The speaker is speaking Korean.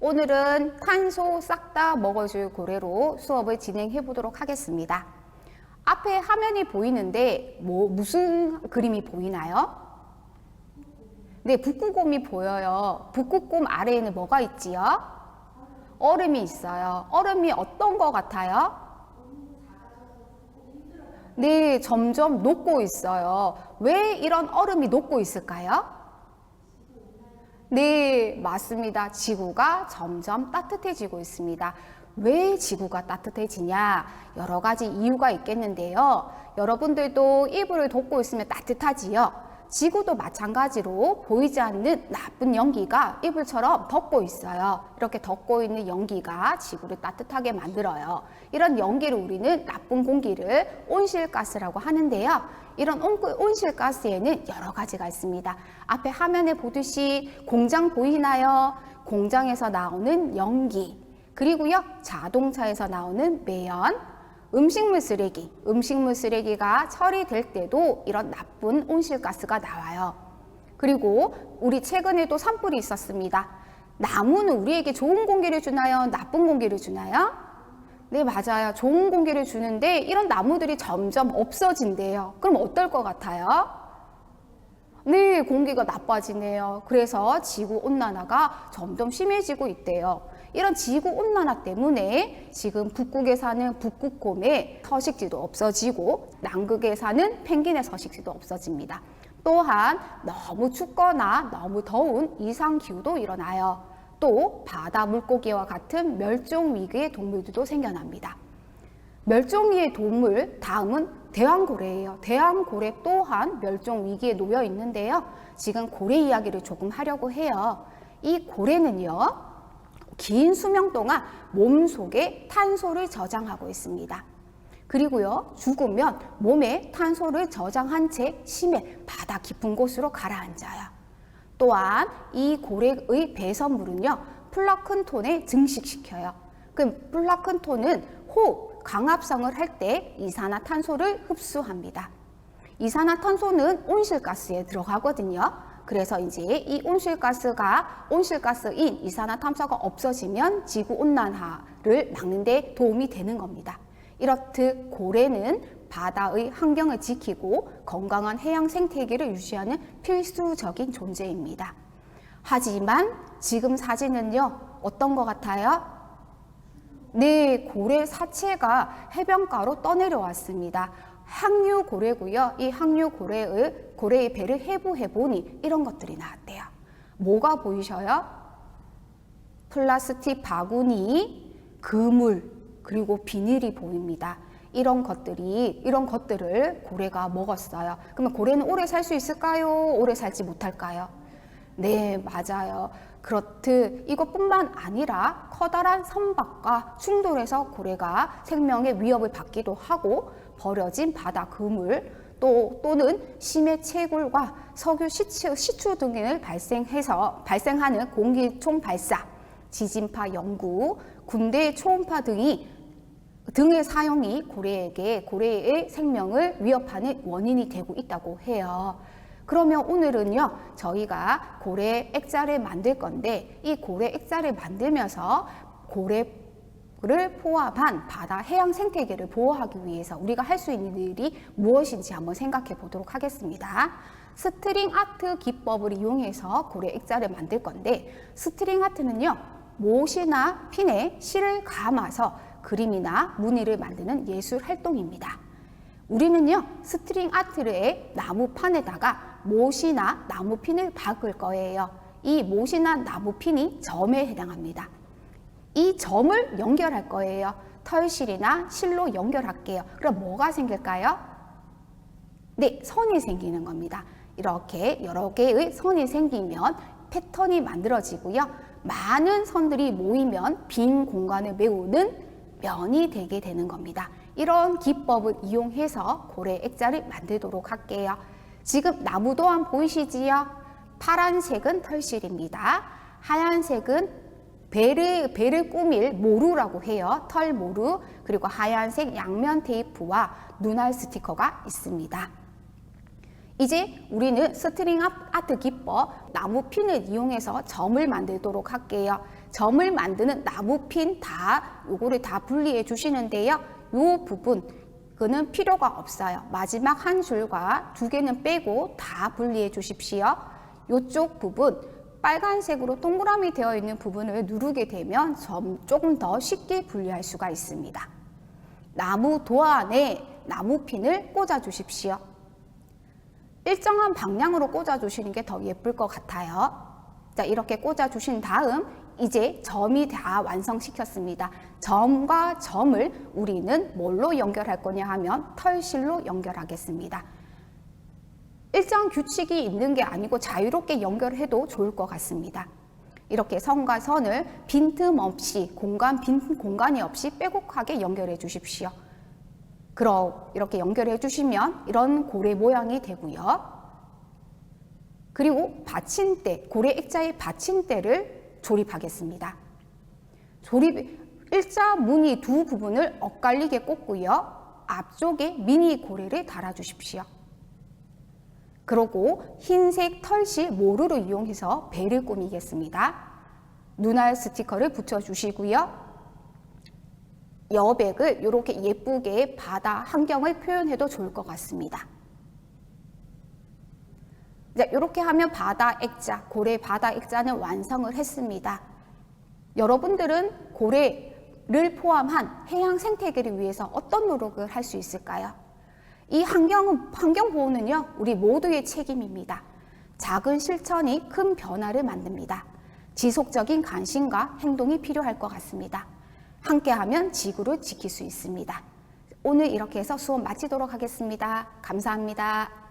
오늘은 탄소 싹 다 먹어줄 고래로 수업을 진행해 보도록 하겠습니다. 앞에 화면이 보이는데 뭐 무슨 그림이 보이나요? 네, 북극곰이 보여요. 북극곰 아래에는 뭐가 있지요? 얼음이 있어요. 얼음이 어떤 것 같아요? 네, 점점 녹고 있어요. 왜 이런 얼음이 녹고 있을까요? 네, 맞습니다. 지구가 점점 따뜻해지고 있습니다. 왜 지구가 따뜻해지냐? 여러 가지 이유가 있겠는데요. 여러분들도 이불을 덮고 있으면 따뜻하지요? 지구도 마찬가지로 보이지 않는 나쁜 연기가 이불처럼 덮고 있어요. 이렇게 덮고 있는 연기가 지구를 따뜻하게 만들어요. 이런 연기를 우리는 나쁜 공기를 온실가스라고 하는데요. 이런 온- 온실가스에는 여러 가지가 있습니다. 앞에 화면에 보듯이 공장 보이나요? 공장에서 나오는 연기, 그리고요, 자동차에서 나오는 매연, 음식물 쓰레기, 음식물 쓰레기가 처리될 때도 이런 나쁜 온실가스가 나와요. 그리고 우리 최근에도 산불이 있었습니다. 나무는 우리에게 좋은 공기를 주나요? 나쁜 공기를 주나요? 네, 맞아요. 좋은 공기를 주는데 이런 나무들이 점점 없어진대요. 그럼 어떨 것 같아요? 네, 공기가 나빠지네요. 그래서 지구 온난화가 점점 심해지고 있대요. 이런 지구 온난화 때문에 지금 북극에 사는 북극곰의 서식지도 없어지고 남극에 사는 펭귄의 서식지도 없어집니다. 또한 너무 춥거나 너무 더운 이상 기후도 일어나요. 또 바다 물고기와 같은 멸종 위기의 동물들도 생겨납니다. 멸종위의 동물 다음은 대왕고래예요. 대왕고래 또한 멸종 위기에 놓여 있는데요. 지금 고래 이야기를 조금 하려고 해요. 이 고래는요. 긴 수명 동안 몸 속에 탄소를 저장하고 있습니다. 그리고요, 죽으면 몸에 탄소를 저장한 채 심해 바다 깊은 곳으로 가라앉아요. 또한 이 고래의 배설물은요, 플라크톤에 증식시켜요. 그 플라크톤은 호흡, 강압성을 할 때 이산화탄소를 흡수합니다. 이산화탄소는 온실가스에 들어가거든요. 그래서 이제 이 온실가스가 온실가스인 이산화탄소가 없어지면 지구 온난화를 막는 데 도움이 되는 겁니다. 이렇듯 고래는 바다의 환경을 지키고 건강한 해양 생태계를 유지하는 필수적인 존재입니다. 하지만 지금 사진은요, 어떤 것 같아요? 네, 고래 사체가 해변가로 떠내려왔습니다. 항류 고래고요. 이 항류 고래의 고래의 배를 해부해 보니 이런 것들이 나왔대요. 뭐가 보이셔요? 플라스틱 바구니, 그물, 그리고 비닐이 보입니다. 이런 것들이 이런 것들을 고래가 먹었어요. 그러면 고래는 오래 살 수 있을까요? 오래 살지 못할까요? 네, 맞아요. 그렇듯 이것뿐만 아니라 커다란 선박과 충돌해서 고래가 생명의 위협을 받기도 하고 버려진 바다 그물 또 또는 심해 채굴과 석유 시추, 시추 등을 발생해서 발생하는 공기총 발사, 지진파 연구, 군대 초음파 등이 등의 사용이 고래에게 고래의 생명을 위협하는 원인이 되고 있다고 해요. 그러면 오늘은요, 저희가 고래 액자를 만들 건데, 이 고래 액자를 만들면서 고래를 포함한 바다 해양 생태계를 보호하기 위해서 우리가 할 수 있는 일이 무엇인지 한번 생각해 보도록 하겠습니다. 스트링 아트 기법을 이용해서 고래 액자를 만들 건데, 스트링 아트는요, 못이나 핀에 실을 감아서 그림이나 무늬를 만드는 예술 활동입니다. 우리는요 스트링 아트의 나무판에다가 못이나 나무핀을 박을 거예요. 이 못이나 나무핀이 점에 해당합니다. 이 점을 연결할 거예요. 털실이나 실로 연결할게요. 그럼 뭐가 생길까요? 네, 선이 생기는 겁니다. 이렇게 여러 개의 선이 생기면 패턴이 만들어지고요. 많은 선들이 모이면 빈 공간을 메우는 면이 되게 되는 겁니다. 이런 기법을 이용해서 고래 액자를 만들도록 할게요. 지금 나무 도안 보이시지요? 파란색은 털실입니다. 하얀색은 배를, 배를 꾸밀 모루라고 해요. 털 모루, 그리고 하얀색 양면 테이프와 눈알 스티커가 있습니다. 이제 우리는 스트링 아트 기법 나무 핀을 이용해서 점을 만들도록 할게요. 점을 만드는 나무핀 다 요거를 다 분리해 주시는데요. 요 부분 그는 필요가 없어요. 마지막 한 줄과 두 개는 빼고 다 분리해 주십시오. 요쪽 부분 빨간색으로 동그라미 되어 있는 부분을 누르게 되면 점 조금 더 쉽게 분리할 수가 있습니다. 나무 도안에 나무핀을 꽂아 주십시오. 일정한 방향으로 꽂아 주시는 게 더 예쁠 것 같아요. 자, 이렇게 꽂아 주신 다음 이제 점이 다 완성시켰습니다. 점과 점을 우리는 뭘로 연결할 거냐 하면 털실로 연결하겠습니다. 일정 규칙이 있는 게 아니고 자유롭게 연결해도 좋을 것 같습니다. 이렇게 선과 선을 빈틈없이 공간 빈 공간이 없이 빼곡하게 연결해 주십시오. 그럼 이렇게 연결해 주시면 이런 고래 모양이 되고요. 그리고 받침대, 고래 액자의 받침대를 조립하겠습니다. 조립 일자 무늬 두 부분을 엇갈리게 꽂고요. 앞쪽에 미니 고래를 달아 주십시오. 그리고 흰색 털실 모루를 이용해서 배를 꾸미겠습니다. 눈알 스티커를 붙여 주시고요. 여백을 이렇게 예쁘게 바다 환경을 표현해도 좋을 것 같습니다. 이제 이렇게 하면 바다 액자, 고래 바다 액자는 완성을 했습니다. 여러분들은 고래를 포함한 해양 생태계를 위해서 어떤 노력을 할 수 있을까요? 이 환경은, 환경 보호는요, 우리 모두의 책임입니다. 작은 실천이 큰 변화를 만듭니다. 지속적인 관심과 행동이 필요할 것 같습니다. 함께하면 지구를 지킬 수 있습니다. 오늘 이렇게 해서 수업 마치도록 하겠습니다. 감사합니다.